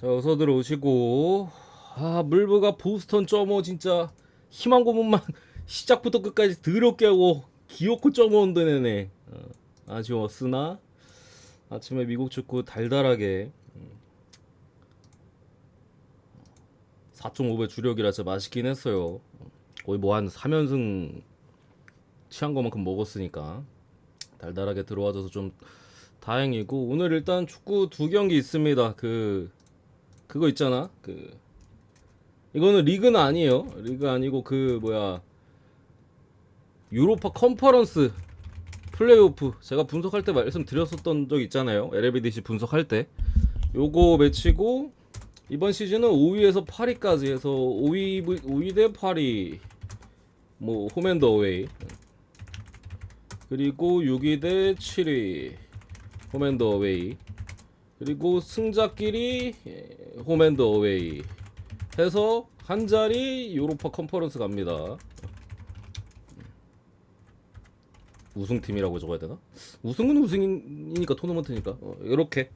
자 어서 들어오시고. 아 물브가 보스턴 점어 진짜 희망 고문만 시작부터 끝까지 더럽게 하고 기어코 점어 온드네네. 어, 아쉬웠으나 아침에 미국 축구 달달하게 음, 4.5배 주력이라 진짜 맛있긴 했어요. 거의 뭐 한 3연승 취한 것만큼 먹었으니까 달달하게 들어와줘서 좀 다행이고. 오늘 일단 축구 두 경기 있습니다. 그 그거 있잖아. 그 이거는 리그는 아니에요. 리그 아니고 그 뭐야. 유로파 컨퍼런스 플레이오프. 제가 분석할 때 말씀드렸었던 적 있잖아요. LBDC 분석할 때. 요거 매치고 이번 시즌은 5위에서 8위까지 해서 5위 5위 대 8위 뭐 홈앤더 어웨이. 그리고 6위 대 7위. 홈앤더 어웨이 그리고 승자끼리 예, 홈앤더 어웨이 해서 한 자리 유로파 컨퍼런스 갑니다. 우승팀이라고 적어야 되나? 우승은 우승이니까 토너먼트니까 어, 이렇게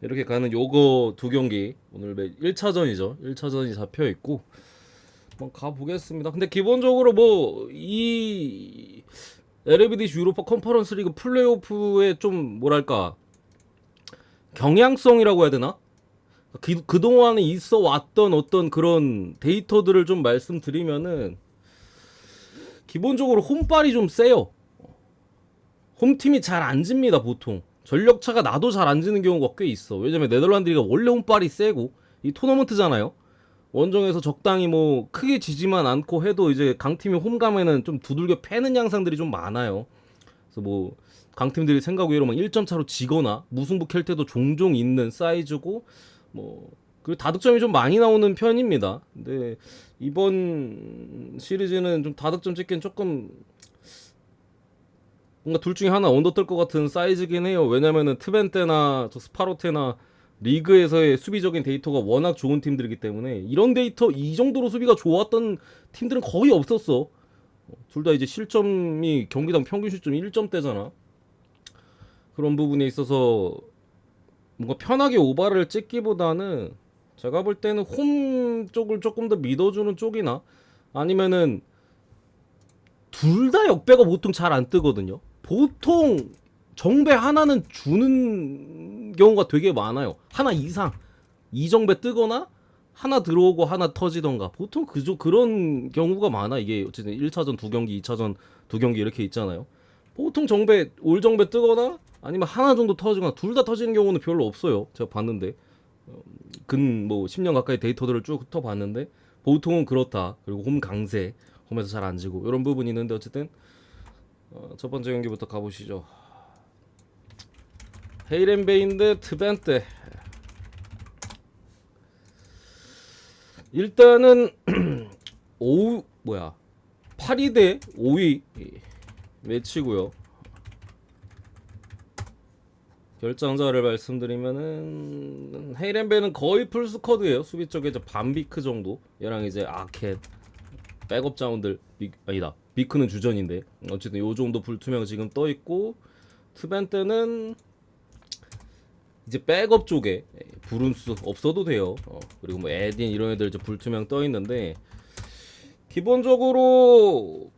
이렇게 가는 요거 두 경기 오늘 1차전이죠. 1차전이 잡혀 있고 한번 가 보겠습니다. 근데 기본적으로 뭐 이 LBDC 유로파 컨퍼런스 리그 플레이오프에 좀 뭐랄까 경향성이라고 해야 되나? 그, 그동안에 있어 왔던 어떤 그런 데이터들을 좀 말씀드리면은 기본적으로 홈빨이 좀 세요. 홈팀이 잘 안 집니다, 보통. 전력차가 나도 잘 안 지는 경우가 꽤 있어. 왜냐면 네덜란드가 원래 홈빨이 세고 이 토너먼트잖아요. 원정에서 적당히 뭐 크게 지지만 않고 해도 이제 강팀이 홈 가면은 좀 두들겨 패는 양상들이 좀 많아요. 그래서 뭐 강팀들이 생각 외로 막 1점 차로 지거나 무승부 캘 때도 종종 있는 사이즈고 뭐 그리고 다득점이 좀 많이 나오는 편입니다. 근데 이번 시리즈는 좀 다득점 찍기엔 조금 뭔가 둘 중에 하나 언더 뜰 것 같은 사이즈긴 해요. 왜냐면은 트벤테나 저 스파로테나 리그에서의 수비적인 데이터가 워낙 좋은 팀들이기 때문에 이런 데이터 이 정도로 수비가 좋았던 팀들은 거의 없었어. 둘 다 이제 실점이 경기당 평균 실점 1점대잖아. 그런 부분에 있어서 뭔가 편하게 오바를 찍기보다는 제가 볼 때는 홈 쪽을 조금 더 믿어주는 쪽이나 아니면은 둘 다 역배가 보통 잘 안 뜨거든요. 보통 정배 하나는 주는 경우가 되게 많아요. 하나 이상 이정배 뜨거나 하나 들어오고 하나 터지던가 보통 그저 그런 경우가 많아 이게 어쨌든 1차전 두 경기 2차전 두 경기 이렇게 있잖아요. 보통 정배 올 정배 뜨거나 아니면 하나 정도 터지거나 둘 다 터지는 경우는 별로 없어요. 제가 봤는데 근 뭐 10년 가까이 데이터들을 쭉 훑어봤는데 보통은 그렇다. 그리고 홈 강세 홈에서 잘 안 지고 이런 부분이 있는데 어쨌든 어, 첫 번째 경기부터 가보시죠. 헤이렌베인 대 트벤테 일단은 5 뭐야 8위 대 5위 매치고요. 결정자를 말씀드리면은 헤이렌베는 거의 풀스쿼드예요. 수비 쪽에 이제 반비크 정도. 얘랑 이제 아켓 백업 자원들 비, 아니다. 비크는 주전인데 어쨌든 요 정도 불투명 지금 떠 있고 트벤테는 이제 백업 쪽에 브룬스 없어도 돼요. 어, 그리고 뭐 에딘 이런 애들 이제 불투명 떠 있는데 기본적으로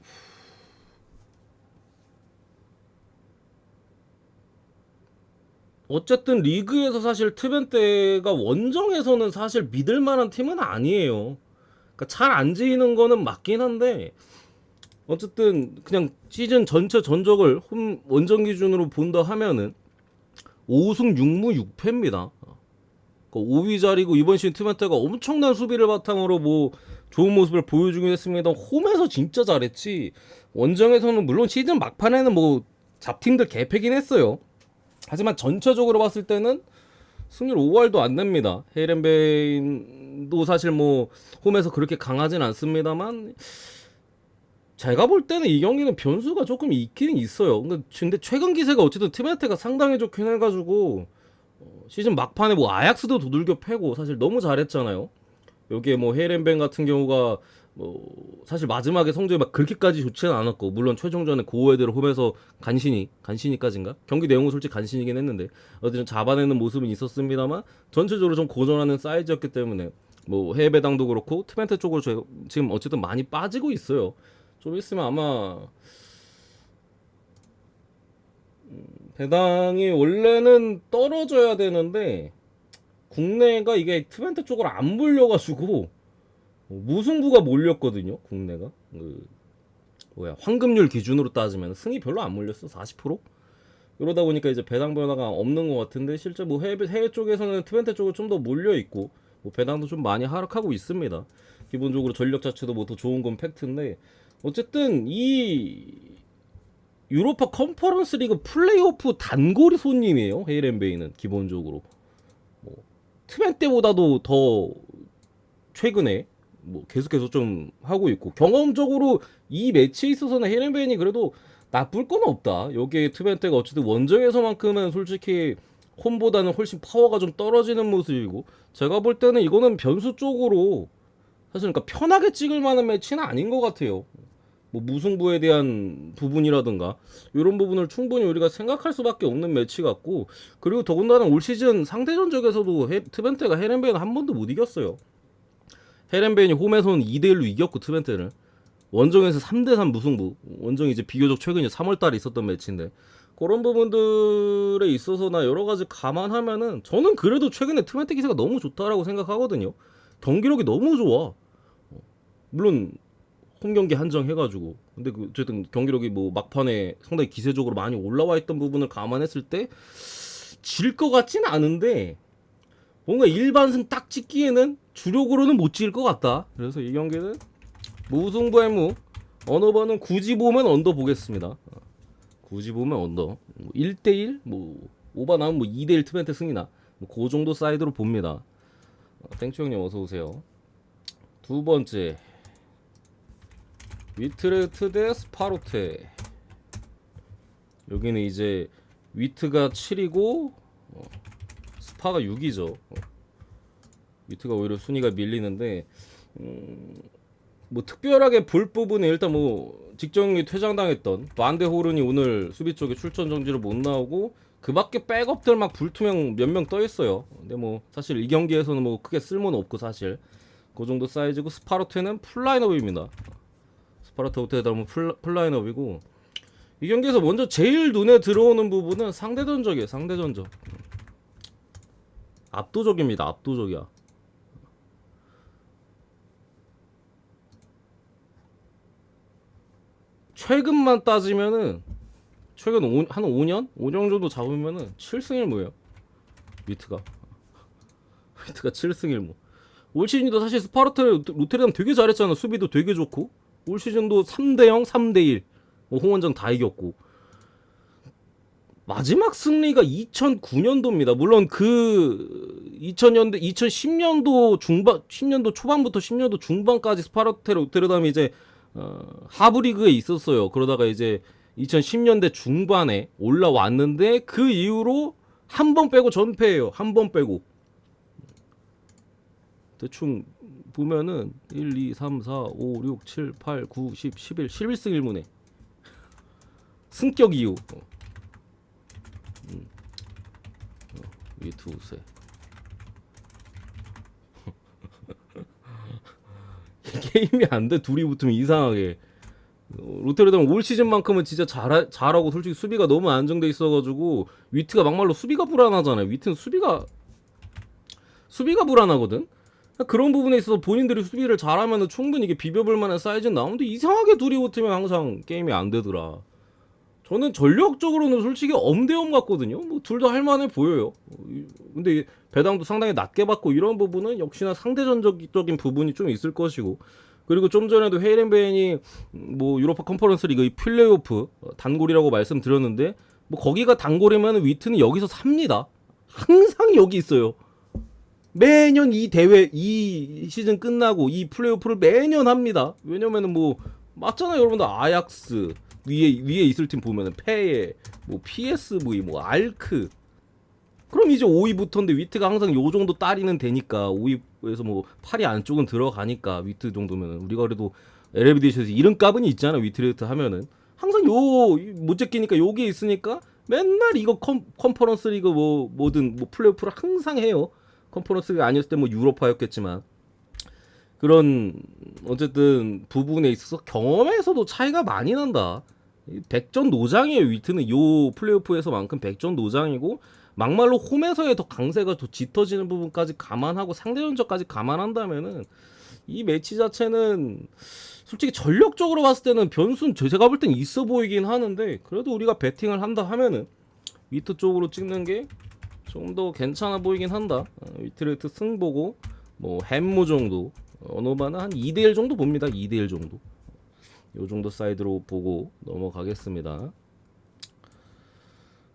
어쨌든 리그에서 사실 트벤테가 원정에서는 사실 믿을 만한 팀은 아니에요. 그러니까 잘 안 지이는 거는 맞긴 한데 어쨌든 그냥 시즌 전체 전적을 홈 원정 기준으로 본다 하면은 5승 6무 6패입니다. 그 5위 자리고 이번 시즌 트벤테가 엄청난 수비를 바탕으로 뭐 좋은 모습을 보여주긴 했습니다. 홈에서 진짜 잘했지. 원정에서는 물론 시즌 막판에는 뭐 잡팀들 개패긴 했어요. 하지만 전체적으로 봤을 때는 승률 5할도 안 냅니다. 헤이렌베인도 사실 뭐 홈에서 그렇게 강하진 않습니다만 제가 볼 때는 이 경기는 변수가 조금 있긴 있어요. 근데, 최근 기세가 어쨌든 트메테가 상당히 좋긴 해가지고 어, 시즌 막판에 뭐 아약스도 두들겨 패고 사실 너무 잘했잖아요. 여기에 뭐 헤이렌벤 같은 경우가 뭐 사실 마지막에 성적이 막 그렇게까지 좋지는 않았고 물론 최종전에 고에드를 홈에서 간신히 간신히까지인가 경기 내용은 솔직히 간신이긴 했는데 어쨌든 잡아내는 모습은 있었습니다만 전체적으로 좀 고전하는 사이즈였기 때문에 뭐 해외 배당도 그렇고 트벤트 쪽으로 저- 지금 어쨌든 많이 빠지고 있어요. 좀 있으면 아마 음, 배당이 원래는 떨어져야 되는데 국내가 이게 트벤트 쪽으로 안 몰려가지고 어, 무승부가 몰렸거든요. 국내가 그 뭐야 황금률 기준으로 따지면 승이 별로 안 몰렸어 40% 그러다 보니까 이제 배당 변화가 없는 것 같은데 실제 뭐 해외 해외 쪽에서는 트벤트 쪽으로 좀 더 몰려 있고 뭐 배당도 좀 많이 하락하고 있습니다. 기본적으로 전력 자체도 뭐 더 좋은 건 팩트인데 어쨌든 이 유로파 컨퍼런스 리그 플레이오프 단골 손님이에요. 헤이렌베이는 기본적으로 뭐 트벤 때보다도 더 최근에 뭐 계속해서 좀 하고 있고 경험적으로 이 매치에 있어서는 헤이렌베인이 그래도 나쁠 건 없다. 여기에 트벤 때가 어쨌든 원정에서만큼은 솔직히 홈보다는 훨씬 파워가 좀 떨어지는 모습이고 제가 볼 때는 이거는 변수 쪽으로 사실 그러니까 편하게 찍을 만한 매치는 아닌 것 같아요. 뭐 무승부에 대한 부분이라든가 이런 부분을 충분히 우리가 생각할 수밖에 없는 매치 같고 그리고 더군다나 올 시즌 상대 전적에서도 헤- 트벤테가 헤렌베이는 한 번도 못 이겼어요. 헤렌베인이 홈에서는 2대 1로 이겼고 트벤테를 원정에서 3대 3 무승부. 원정이 이제 비교적 최근에 3월 달에 있었던 매치인데 그런 부분들에 있어서나 여러 가지 감안하면은 저는 그래도 최근에 트벤테 기세가 너무 좋다라고 생각하거든요. 경기력이 너무 좋아. 어, 물론 홈 경기 한정해가지고 근데 그 어쨌든 경기력이 뭐 막판에 상당히 기세적으로 많이 올라와 있던 부분을 감안했을 때 질 것 같진 않은데 뭔가 일반승 딱 찍기에는 주력으로는 못 찍을 것 같다. 그래서 이 경기는 무승부의 무 언어번은 굳이 보면 언더 보겠습니다. 어, 굳이 보면 언더 뭐 1대1 뭐 오바 나면 뭐 2대1 트벤트 승이나 뭐그 정도 사이드로 봅니다. 어, 땡초 형님 어서 오세요. 두 번째 위트레트 대 스파로테 여기는 이제 위트가 7이고 어, 스 파가 6이죠. 어. 위트가 오히려 순위가 밀리는데 음, 뭐 특별하게 볼 부분은 일단 뭐 직전이 퇴장당했던 반데 호른이 오늘 수비 쪽에 출전 정지를 못 나오고 그 밖에 백업들 막 불투명 몇 명 떠 있어요. 근데 뭐 사실 이 경기에서는 뭐 크게 쓸모는 없고 사실 그 정도 사이즈고 스파르테는 풀라인업입니다. 스파르타 호텔다면 풀라인업이고 이 경기에서 먼저 제일 눈에 들어오는 부분은 상대 전적이에요. 상대 전적. 압도적입니다. 압도적이야. 최근만 따지면은 최근 오, 한 5년? 5년 정도 잡으면은 7승 1무예요. 위트가. 위트가 7승 1무. 올 시즌도 사실 스파르타 로테르담 되게 잘했잖아. 수비도 되게 좋고. 올 시즌도 3대 0, 3대 1. 뭐 홍원정 다 이겼고. 마지막 승리가 2009년도입니다. 물론 그 2000년대 2010년도 중반 10년도 초반부터 10년도 중반까지 스파르타 로테르담이 이제 어, 하브리그에 있었어요. 그러다가 이제 2010년대 중반에 올라왔는데 그 이후로 한 번 빼고 전패예요. 한 번 빼고. 대충 보면은 1, 2, 3, 4, 5, 6, 7, 8, 9, 10, 11, 11승 1무네. 승격 이후. 어. 음. 어, 위트 우세. 게임이 안 돼. 둘이 붙으면 이상하게. 어, 로테르담 올 시즌만큼은 진짜 잘 잘하고 솔직히 수비가 너무 안정돼 있어가지고 위트가 막말로 수비가 불안하잖아요. 위트는 수비가 수비가 불안하거든. 그런 부분에 있어서 본인들이 수비를 잘하면 충분히 이게 비벼볼 만한 사이즈는 나오는데 이상하게 둘이 붙으면 항상 게임이 안 되더라. 저는 전력적으로는 솔직히 엄대엄 같거든요. 뭐 둘 다 할만해 보여요. 근데 배당도 상당히 낮게 받고 이런 부분은 역시나 상대전적인 부분이 좀 있을 것이고 그리고 좀 전에도 헤이렌베인이 뭐 유로파 컨퍼런스 리그 이 플레이오프 어, 단골이라고 말씀드렸는데 뭐 거기가 단골이면 위트는 여기서 삽니다. 항상 여기 있어요. 매년 이 대회 이 시즌 끝나고 이 플레이오프를 매년 합니다. 왜냐면은 뭐 맞잖아요, 여러분들. 아약스. 위에 위에 있을 팀 보면은 페에 뭐 PSV 뭐 알크. 그럼 이제 5위부터인데 위트가 항상 요 정도 따리는 되니까 5위 플레이오프에서 뭐 팔이 안쪽은 들어가니까 위트 정도면은. 우리가 그래도 LBD에서 이런 값은 있잖아 위트레이트 하면은. 항상 요못 제끼니까 여기에 있으니까 맨날 이거 컨, 컨퍼런스 리그 뭐 뭐든 뭐 플레이오프를 항상 해요. 컨퍼런스가 아니었을 때 뭐 유로파였겠지만 그런 어쨌든 부분에 있어서 경험에서도 차이가 많이 난다. 이 백전 노장이에요 위트는 요 플레이오프에서만큼 백전 노장이고 막말로 홈에서의 더 강세가 더 짙어지는 부분까지 감안하고 상대 전적까지 감안한다면은 이 매치 자체는 솔직히 전력적으로 봤을 때는 변수는 저- 제가 볼 땐 있어 보이긴 하는데 그래도 우리가 배팅을 한다 하면은 위트 쪽으로 찍는 게 좀 더 괜찮아 보이긴 한다. 어, 위트레이트 승보고 뭐 햄모 정도 어노바는 한 2대1 정도 봅니다. 2대1 정도. 요 정도 사이드로 보고 넘어가겠습니다.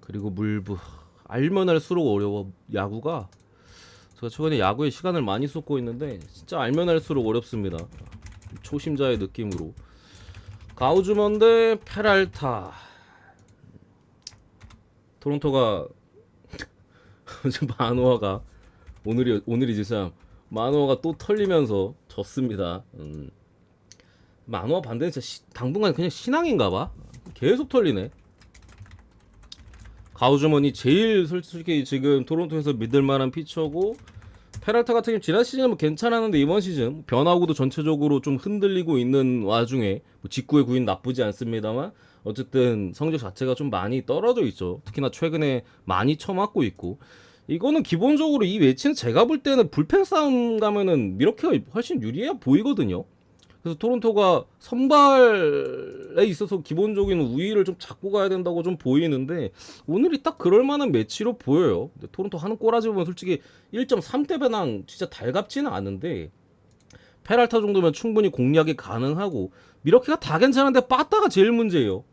그리고 물부 알면 할수록 어려워 야구가 제가 최근에 야구에 시간을 많이 쏟고 있는데 진짜 알면 할수록 어렵습니다. 초심자의 느낌으로 가우즈먼 대 페랄타 토론토가 지금 마노아가 오늘이 오늘이지 참 마노아가 또 털리면서 졌습니다. 음. 마노아 반대는 진짜 시- 당분간 그냥 신앙인가봐. 계속 털리네. 가우즈먼이 제일 솔직히 지금 토론토에서 믿을 만한 피처고 페랄타 같은 경우 지난 시즌은 뭐 괜찮았는데 이번 시즌 변화구도 전체적으로 좀 흔들리고 있는 와중에 뭐 직구의 구인 나쁘지 않습니다만 어쨌든 성적 자체가 좀 많이 떨어져 있죠. 특히나 최근에 많이 처맞고 있고 이거는 기본적으로 이 매치는 제가 볼 때는 불펜 싸움 가면은 미러키가 훨씬 유리해 보이거든요. 그래서 토론토가 선발에 있어서 기본적인 우위를 좀 잡고 가야 된다고 좀 보이는데 오늘이 딱 그럴 만한 매치로 보여요. 근데 토론토 하는 꼬라지 보면 솔직히 1.3대 배낭 진짜 달갑지는 않은데 페랄타 정도면 충분히 공략이 가능하고 미러키가 다 괜찮은데 빠따가 제일 문제예요.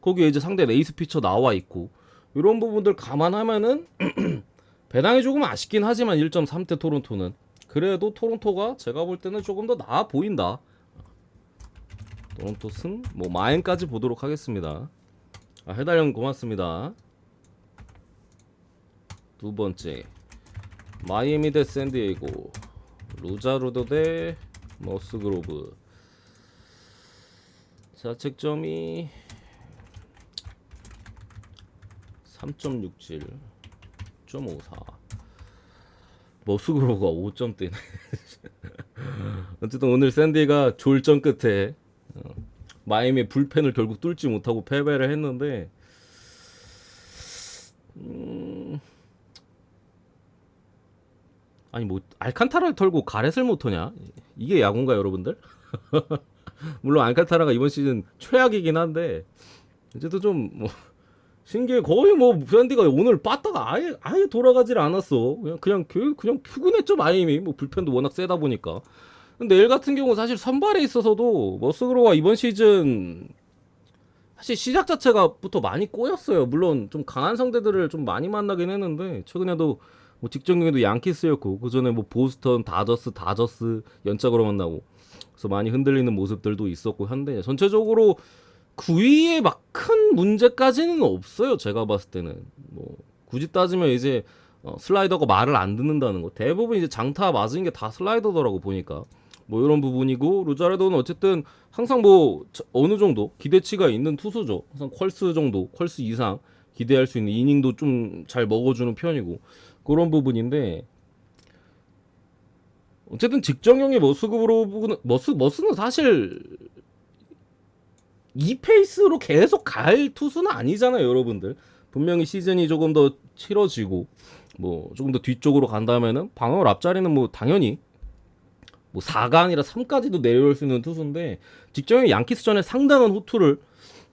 거기에 이제 상대 레이스 피처 나와 있고 이런 부분들 감안하면은 배낭이 조금 아쉽긴 하지만 1.3대 토론토는 그래도 토론토가 제가 볼 때는 조금 더 나아 보인다. 토론토 승, 뭐 마인까지 보도록 하겠습니다. 아, 해달형 고맙습니다. 두 번째 마이애미 대 샌디에이고 루자루도 대 머스그로브 자책점이 3.67 0.54 머스그로브가 5점대네 어쨌든 오늘 샌디가 졸전 끝에 어, 마이애미 불펜을 결국 뚫지 못하고 패배를 했는데 음, 아니 뭐 알칸타라를 털고 가렛을 못 터냐? 이게 야구인가 여러분들? 물론 알칸타라가 이번 시즌 최악이긴 한데 어쨌든 좀뭐 신기해. 거의 뭐 샌디가 오늘 빠따가 아예 아예 돌아가질 않았어. 그냥 그냥 그- 그냥 푸근했죠 마이미 뭐 불펜도 워낙 세다 보니까. 근데 내일 같은 경우 사실 선발에 있어서도 머스그로가 이번 시즌 사실 시작 자체가부터 많이 꼬였어요. 물론 좀 강한 상대들을 좀 많이 만나긴 했는데 최근에도 뭐 직전 경기도 양키스였고 그 전에 뭐 보스턴 다저스 다저스 연짝으로 만나고. 그래서 많이 흔들리는 모습들도 있었고 한데 전체적으로 9위에 막 큰 문제까지는 없어요. 제가 봤을 때는 뭐 굳이 따지면 이제 어, 슬라이더가 말을 안 듣는다는 거 대부분 이제 장타 맞은 게 다 슬라이더더라고 보니까 뭐 이런 부분이고 루자레도는 어쨌든 항상 뭐 저- 어느 정도 기대치가 있는 투수죠. 항상 퀄스 정도 퀄스 이상 기대할 수 있는 이닝도 좀 잘 먹어주는 편이고 그런 부분인데 어쨌든 직정형의 머스급으로 머스 머스는 사실 이 페이스로 계속 갈 투수는 아니잖아요, 여러분들. 분명히 시즌이 조금 더 치러지고 뭐 조금 더 뒤쪽으로 간다면은 방어율 앞자리는 뭐 당연히 뭐 4가 아니라 3까지도 내려올 수 있는 투수인데 직전에 양키스전에 상당한 호투를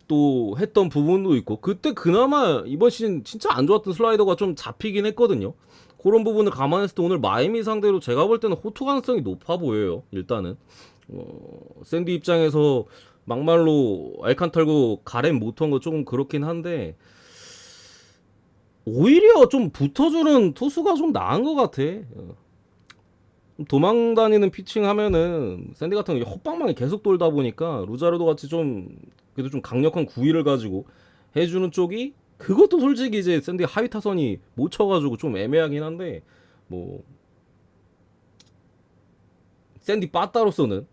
또 했던 부분도 있고 그때 그나마 이번 시즌 진짜 안 좋았던 슬라이더가 좀 잡히긴 했거든요. 그런 부분을 감안했을 때 오늘 마이미 상대로 제가 볼 때는 호투 가능성이 높아 보여요. 일단은 어, 샌디 입장에서 막말로 알칸 털고 가렘 못한 거 조금 그렇긴 한데 오히려 좀 붙어주는 투수가 좀 나은 것 같아. 어. 도망 다니는 피칭 하면은 샌디 같은 경우 헛방망이 계속 돌다 보니까 루자르도 같이 좀 그래도 좀 강력한 구위를 가지고 해주는 쪽이 그것도 솔직히 이제 샌디 하위 타선이 못 쳐가지고 좀 애매하긴 한데 뭐 샌디 빠따로서는 어,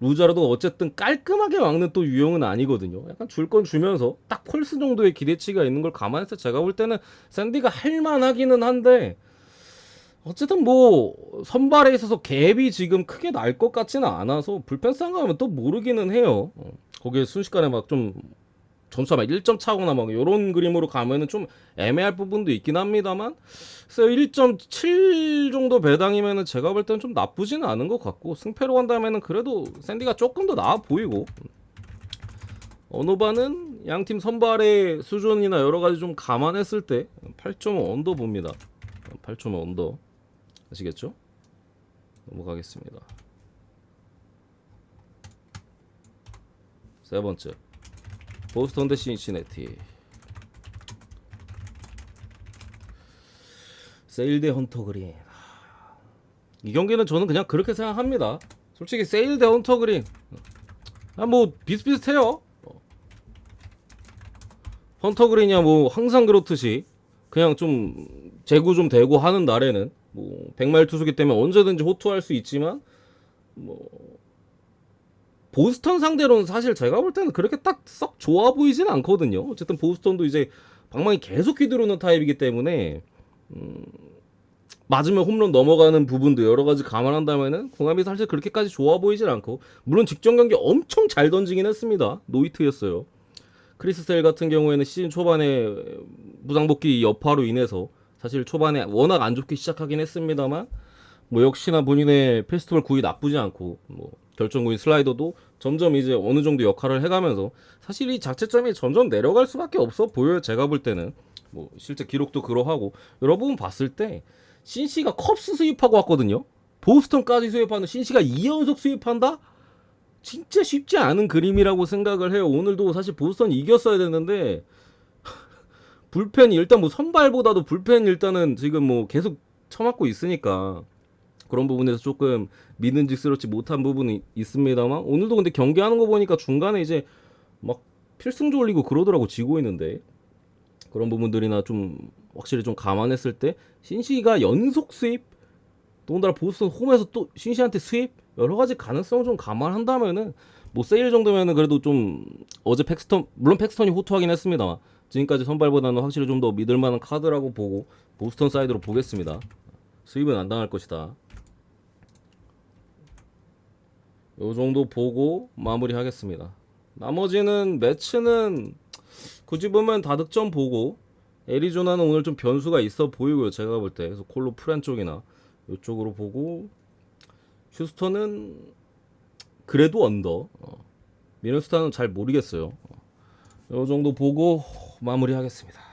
루자라도 어쨌든 깔끔하게 막는 또 유형은 아니거든요. 약간 줄 건 주면서 딱 폴스 정도의 기대치가 있는 걸 감안해서 제가 볼 때는 샌디가 할만하기는 한데 어쨌든 뭐 선발에 있어서 갭이 지금 크게 날 것 같지는 않아서 불펜 쌍가하면 또 모르기는 해요. 어, 거기에 순식간에 막 좀 점수가 막 1점 차거나 막 이런 그림으로 가면은 좀 애매할 부분도 있긴 합니다만 그래서 1.7 정도 배당이면은 제가 볼 때는 좀 나쁘지는 않은 것 같고 승패로 간다면은 그래도 샌디가 조금 더 나아 보이고 어노바는 양팀 선발의 수준이나 여러 가지 좀 감안했을 때 8.5 언더 봅니다. 8.5 언더 아시겠죠? 넘어가겠습니다. 세 번째 보스턴 대 신시내티 세일 대 헌터 그린 이 경기는 저는 그냥 그렇게 생각합니다. 솔직히 세일 대 헌터 그린 아 뭐 비슷비슷해요. 어. 헌터 그린이야 뭐 항상 그렇듯이 그냥 좀 재구 좀 되고 하는 날에는 뭐 백마일 투수기 때문에 언제든지 호투할 수 있지만 뭐 보스턴 상대로는 사실 제가 볼 때는 그렇게 딱 썩 좋아 보이진 않거든요. 어쨌든 보스턴도 이제 방망이 계속 휘두르는 타입이기 때문에 음, 맞으면 홈런 넘어가는 부분도 여러 가지 감안한다면은 궁합이 사실 그렇게까지 좋아 보이진 않고 물론 직전 경기 엄청 잘 던지긴 했습니다. 노이트였어요. 크리스 셀 같은 경우에는 시즌 초반에 무상복귀 여파로 인해서 사실 초반에 워낙 안 좋게 시작하긴 했습니다만 뭐 역시나 본인의 페스티벌 구위 나쁘지 않고 뭐 결정구인 슬라이더도 점점 이제 어느 정도 역할을 해가면서 사실 이 자체점이 점점 내려갈 수밖에 없어 보여요 제가 볼 때는. 뭐 실제 기록도 그러하고. 여러 부분 봤을 때 신시가 컵스 수입하고 왔거든요. 보스턴까지 수입하는 신시가 2연속 수입한다? 진짜 쉽지 않은 그림이라고 생각을 해요. 오늘도 사실 보스턴 이겼어야 되는데 불펜이 일단 뭐 선발보다도 불펜 일단은 지금 뭐 계속 쳐맞고 있으니까 그런 부분에서 조금 믿음직스럽지 못한 부분이 있습니다만 오늘도 근데 경기하는 거 보니까 중간에 이제 막 필승조 올리고 그러더라고 지고 있는데 그런 부분들이나 좀 확실히 좀 감안했을 때 신시가 연속 수입 더군다나 보스턴 홈에서 또 신시한테 수입 여러 가지 가능성을 좀 감안한다면은 뭐 세일 정도면은 그래도 좀 어제 팩스턴 물론 팩스턴이 호투하긴 했습니다만 지금까지 선발보다는 확실히 좀 더 믿을 만한 카드라고 보고 보스턴 사이드로 보겠습니다. 수입은 안 당할 것이다. 요 정도 보고 마무리하겠습니다. 나머지는 매치는 굳이 보면 다 득점 보고 애리조나는 오늘 좀 변수가 있어 보이고요. 제가 볼 때. 그래서 콜로 프란 쪽이나 이쪽으로 보고 휴스턴은 그래도 언더. 어. 미네소타는 잘 모르겠어요. 어. 요 정도 보고 마무리하겠습니다.